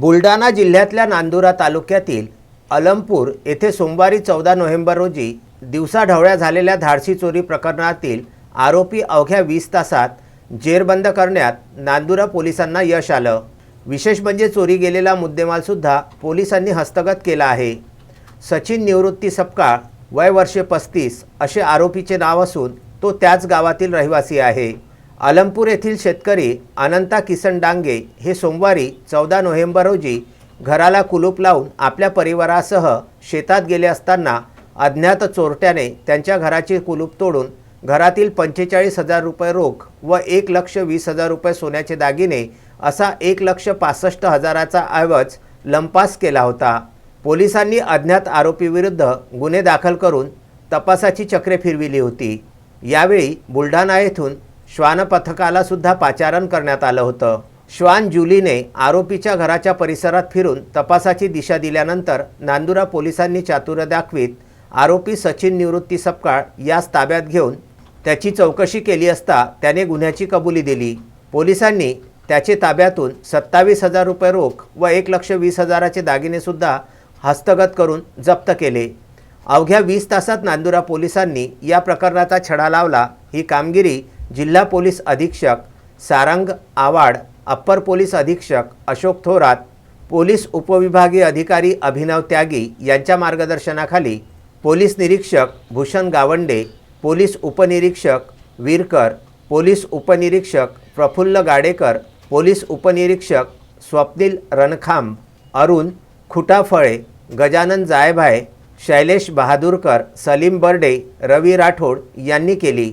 बुलढाणा जिल्ह्यातल्या नांदुरा तालुक्यातील अलमपूर येथे सोमवारी चौदा नोव्हेंबर रोजी दिवसाढवळ्या झालेल्या धाडसी चोरी प्रकरणातील आरोपी अवघ्या वीस तासात जेरबंद करण्यात नांदुरा पोलिसांना यश आलं. विशेष म्हणजे चोरी गेलेला मुद्देमालसुद्धा पोलिसांनी हस्तगत केला आहे. सचिन निवृत्ती सपकाळ वय वर्षे पस्तीस असे आरोपीचे नाव असून तो त्याच गावातील रहिवासी आहे. अलमपूर येथील शेतकरी अनंता किसन डांगे हे सोमवारी चौदा नोव्हेंबर रोजी घराला कुलूप लावून आपल्या परिवारासह शेतात गेले असताना अज्ञात चोरट्याने त्यांच्या घराचे कुलूप तोडून घरातील पंचेचाळीस हजार रुपये रोख व एक लक्ष वीस हजार रुपये सोन्याचे दागिने असा एक लक्ष पासष्ट हजाराचा ऐवज लंपास केला होता. पोलिसांनी अज्ञात आरोपीविरुद्ध गुन्हे दाखल करून तपासाची चक्रे फिरविली होती. यावेळी बुलढाणा येथून श्वान पथकाला सुद्धा पाचारण करण्यात आलं होतं. श्वान जुलीने आरोपीच्या घराच्या परिसरात फिरून तपासाची दिशा दिल्यानंतर नांदुरा पोलिसांनी चातुर्य दाखवीत आरोपी सचिन निवृत्ती सपकाळ यास ताब्यात घेऊन त्याची चौकशी केली असता त्याने गुन्ह्याची कबुली दिली. पोलिसांनी त्याचे ताब्यातून सत्तावीस हजार रुपये रोख व एक लक्ष वीस हजाराचे दागिनेसुद्धा हस्तगत करून जप्त केले. अवघ्या वीस तासात नांदुरा पोलिसांनी या प्रकरणाचा छडा लावला. ही कामगिरी जिल्हा पोलीस अधीक्षक सारंग आवाड अप्पर पोलीस अधीक्षक अशोक थोरात पोलीस उपविभागीय अधिकारी अभिनव त्यागी यांच्या मार्गदर्शनाखाली पोलीस निरीक्षक भूषण गावंडे पोलीस उपनिरीक्षक वीरकर पोलीस उपनिरीक्षक प्रफुल्ल गाडेकर पोलीस उपनिरीक्षक स्वप्नील रणखांब अरुण खुटाफळे गजानन जायभाय शैलेश बहादूरकर सलीम बर्डे रवी राठोड यांनी केली.